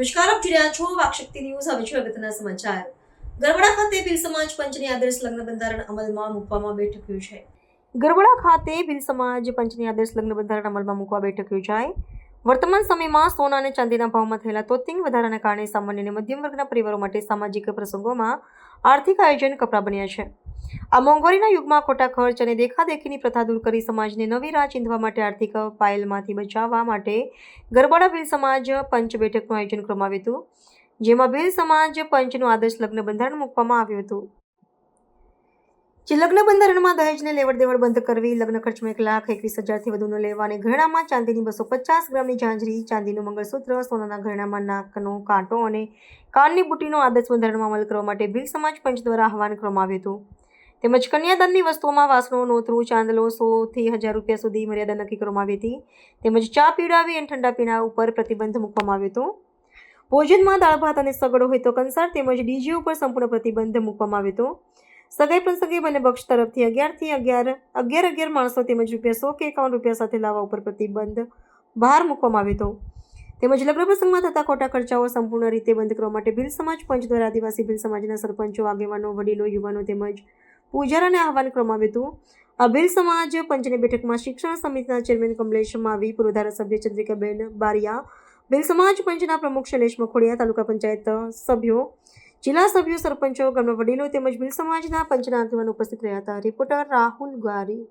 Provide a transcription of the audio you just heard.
નમસ્કાર, આપ જોઈ રહ્યા છો વાકશક્તિ ન્યૂઝ. હવે છે અગત્યના સમાચાર. ગરબડા ખાતે ભીલ સમાજ પંચની આદર્શ લગ્ન બંધારણ અમલમાં મૂકવામાં બેઠક યોજાઈ. ગરબડા ખાતે ભીલ સમાજ પંચની આદર્શ લગ્ન બંધારણ અમલમાં મૂકવા બેઠક યોજાઈ. વર્તમાન સમયમાં સોના અને ચાંદીના ભાવમાં થયેલા તોતિંગ વધારાના કારણે સામાન્ય અને મધ્યમ વર્ગના પરિવારો માટે સામાજિક પ્રસંગોમાં આર્થિક આયોજન કપરા બન્યા છે. આ મોંઘવારીના યુગમાં ખોટા ખર્ચ અને દેખાદેખીની પ્રથા દૂર કરી સમાજને નવી રાહ ચીંધવા માટે આર્થિક પાયલમાંથી બચાવવા માટે ગરબાડા ભીલ સમાજ પંચ બેઠકનું આયોજન કરવામાં આવ્યું હતું, જેમાં ભીલ સમાજ પંચનું આદર્શ લગ્ન બંધારણ મૂકવામાં આવ્યું હતું. જે લગ્ન બંધારણમાં દહેજને લેવડ દેવડ બંધ કરવી, લગ્ન ખર્ચમાં એક લાખ એકવીસ હજારથી વધુનો લેવા અને ઘરેણામાં ચાંદીની બસો પચાસ ગ્રામની ઝાંઝરી, ચાંદીનું મંગળસૂત્ર, સોનાના ઘરેણામાં નાકનો કાંટો અને કાનની બુટીનો આદર્શ બંધારણમાં અમલ કરવા માટે ભીલ સમાજ પંચ દ્વારા આહવાન કરવામાં આવ્યું હતું. તેમજ કન્યાદાનની વસ્તુઓમાં વાસણો નોતરું ચાંદલો, સોથી હજાર રૂપિયા સુધી મર્યાદા નક્કી કરવામાં આવી હતી. તેમજ ચા પીવડાવી અને ઠંડા પીણા ઉપર પ્રતિબંધ મૂકવામાં આવ્યો હતો. ભોજનમાં દાળ, ભાત અને સગડો હોય તો કંસાર તેમજ ડીજે ઉપર સંપૂર્ણ પ્રતિબંધ મૂકવામાં આવ્યો હતો. સગાઈ પ્રસંગે બંને પક્ષ તરફથી અગિયારથી અગિયાર અગિયાર અગિયાર માણસો તેમજ રૂપિયા સો કે એકાવન રૂપિયા સાથે લાવવા ઉપર પ્રતિબંધ બહાર મૂકવામાં આવ્યો હતો. તેમજ લગ્ન પ્રસંગમાં થતા ખોટા ખર્ચાઓ સંપૂર્ણ રીતે બંધ કરવા માટે ભીલ સમાજ પંચ દ્વારા આદિવાસી ભીલ સમાજના સરપંચો, આગેવાનો, વડીલો, યુવાનો તેમજ પૂજારાને આહવાન કરવામાં આવ્યું હતું. આ ભીલ સમાજ પંચની બેઠકમાં શિક્ષણ સમિતિના ચેરમેન કમલેશ માવી, પૂર્વ ધારાસભ્ય ચંદ્રિકાબેન બારિયા ભીલ સમાજ પંચના પ્રમુખ શૈલેષ મખોડિયા, તાલુકા પંચાયત સભ્યો, જિલ્લા સભ્યો, સરપંચો ગામના વડીલો તેમજ ભીલ સમાજના પંચના આગેવાન ઉપસ્થિત રહ્યા હતા. રિપોર્ટર રાહુલ ગારી.